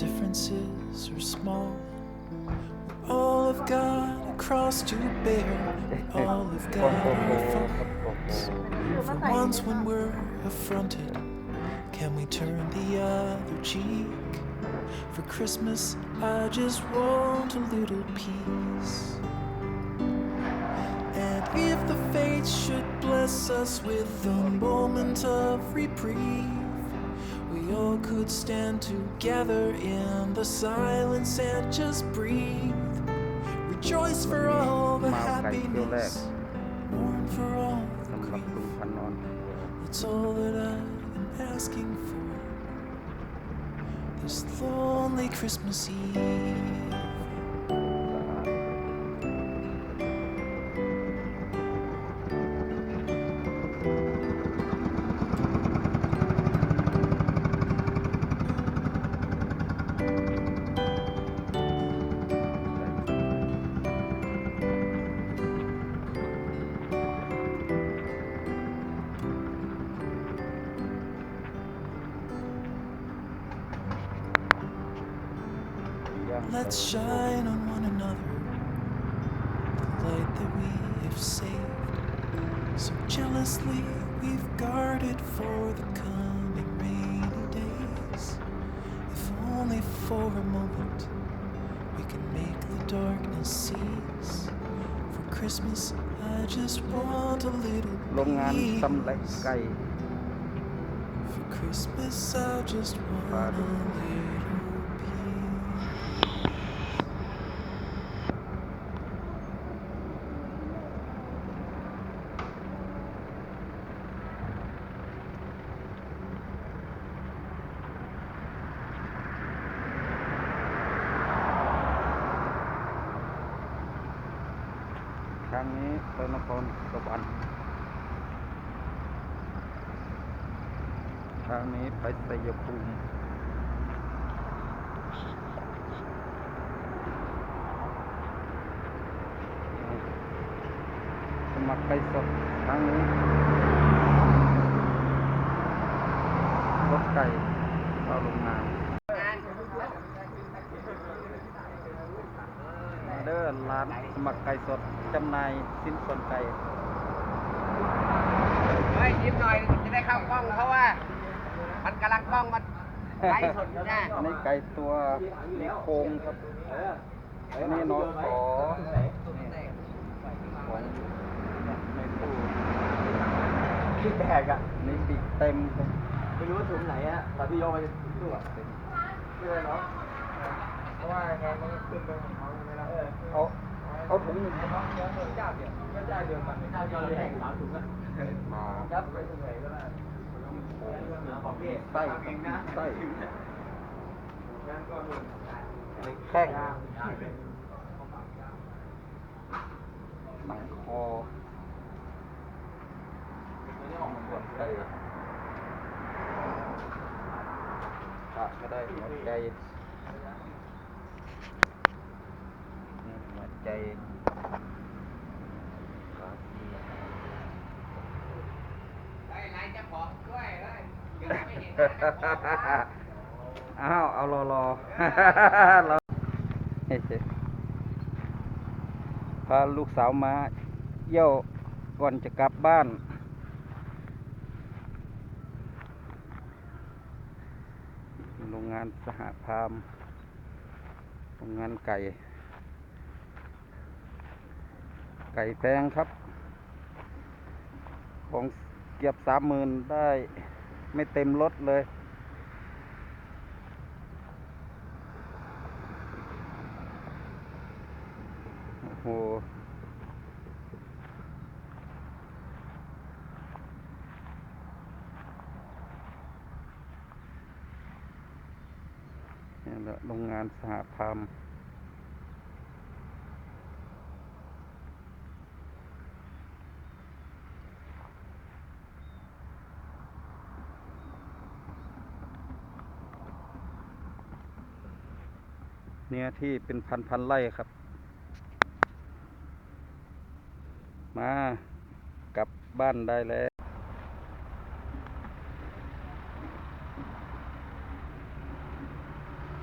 differences are small. We're all of got a cross to bear. We all have got our faults. For once, when we're affronted, can we turn the other cheek? For Christmas, I just want a little peace. And if the fates should bless us with a moment of reprieve. We all could stand together in the silence and just breathe. Rejoice for all the มาไก่เที่ยวแรก happiness, mourn for all the สำหรับ grief. คุณพันนอน It's all that I am asking for this lonely Christmas Eve. Let's shine on one another the light that we have saved. So jealously we've guarded for the coming rainy days. If only for a moment we can make the darkness cease. For Christmas, I just want a little โรงงานตำเล็ก peace. ไก่ For Christmas, I just want a Pardon. little ไปนครสวรรค์ครั้งนี้ไปชัยภูมิสมัครไปสดครั้งนี้รถไก่เข้าโรงงานมาเด้อร้านสมัครไก่สด จำหน่ายสิ้นส่วนไก่เฮ้ยยิ้มหน่อยจะได้เข้ากล้องเพราะว่า มันกำลังกล้องมันไลฟ์สดอยู่นะ อันนี้ไก่ตัวนิโครงครับอันนี้นอขอของในตู้พี่แบกอะ นี่ปีกเต็มครับไม่รู้ว่าถุงไหนอะแต่พี่ยกไปตู้อะไม่เป็นไรเนาะเพราะว่าไงมันขึ้นไปของเขาไม่ได้เอา เอาถุงหนึ่งเจ้าเดียวเจ้าเดียวกันเจ้าเดียวเลยแข่งสามถุงอะมายับไปตรงไหนก็ได้ของพี่ไส้เองนะไส้งั้นก็หนึ่งแข้งหนังคอส่วนไก่ขาดไม่ได้ใจนี่หัวใจขาด ไอ้ไลฟ์จะบอกด้วยเลยเดี๋ยวไม่เห็นอ้าวเอารอรอรอพาลูกสาวมาเยี่ยวก่อนจะกลับบ้านโรงงานสหพามโรงงานไก่ ไก่แพงครับ ของเกือบสามหมื่นได้ไม่เต็มรถเลย โอ้โหโรงงานสหพาม เนื้อที่เป็นพันพันๆไร่ครับ มากลับบ้านได้แล้ว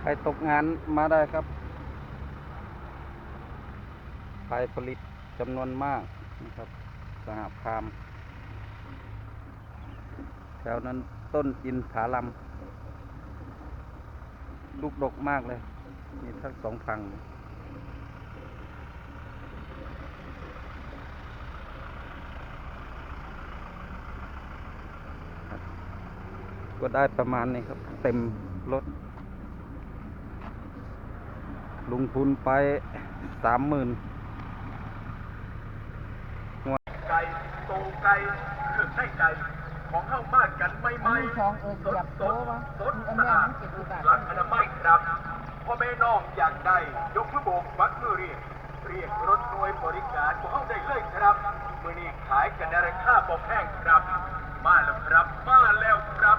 ใครตกงานมาได้ครับไฟผลิตจำนวนมากนะครับสหพามแถวนั้นต้นอินผาลัมลูกดกมากเลย มีทั้งสองฝั่งเลยครับก็ได้ประมาณนี้ครับ เต็มรถ ลงทุนไปสามหมื่นไก่โตไก่เครื่องในไก่ของเข้ามาดกันไม่ไม่มีช่องเอิญสแบดบสโต๊ดวะสดอันสะเนี้ยอาดมันเก็บอุบาทหลักอนามัยครับ พ่อแม่น้องอยากได้ยกมือโบกบักมือเรียก เรียกรถหน่วยบริการของเข้าได้เลยครับมือนี้ขายกันในราคาบ่แพงครับ มาแล้วครับ มาแล้วครับ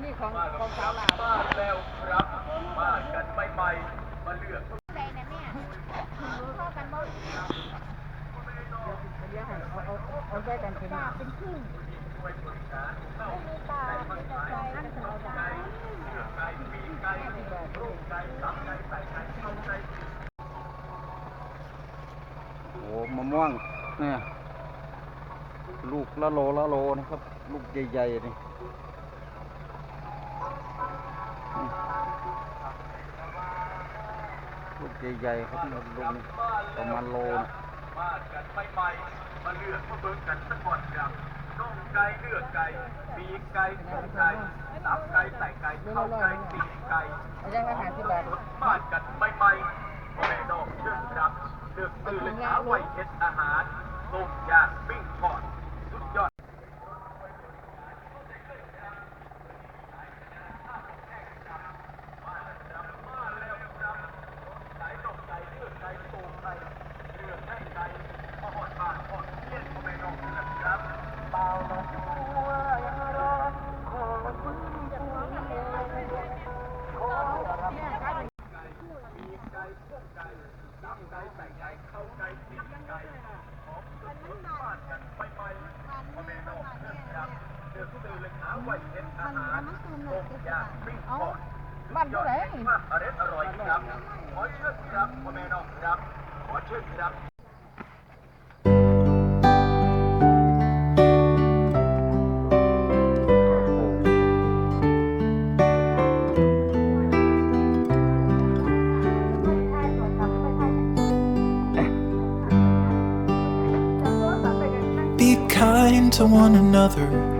นนี้ของของสาวลาวมานแล้วครับมานกันใหม่ๆมาเลือกใจนะเนี่ยเข้ากันบ่เดี๋ยวให้เอาเอาเอาใจกันเป็นเป็นครึ่งช่วยบริการเข้าไม่มีตาเป็นแต่ใจอันสบายเลือกไก่ปีกไก่รูปไก่ตับไก่ใส่ไก่เข้าไก่โอ้มะม่วงเนี่ยลูกละโลละโลนะครับ ลูกใหญ่ๆนี่ ใหญ่ๆครับลูกนี่ประมาณโลนะมากันใหม่ๆมาเลือกมาเบิ่งกันสักก่อนครับน้องไก่เลือกไก่ปีกไก่รูปไก่ตับไก่ใส่ไก่เข้าไก่ปีกไก่เอายังละห้าสิบบาทบ้านกันใหม่ๆพ่อแม่น้องเชิญครับเลือกซื้อเลยหาไว้เฮ็ดอาหารต้มย่างปิ้งทอด มันมันคือหนึ่งเจ็ดสิบบาทเอ้ามันเท่าไหร่อร่อยอร่อยครับขอเชื่อครับพ่อแม่น้องครับขอเชื่อครับ kind to one another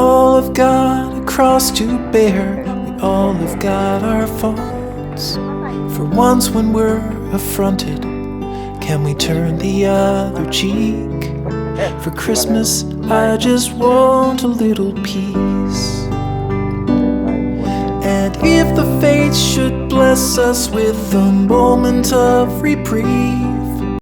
We all have got a cross to bear. We all have got our faults. For once, when we're affronted, can we turn the other cheek? For Christmas, I just want a little peace. And if the fates should bless us with a moment of reprieve,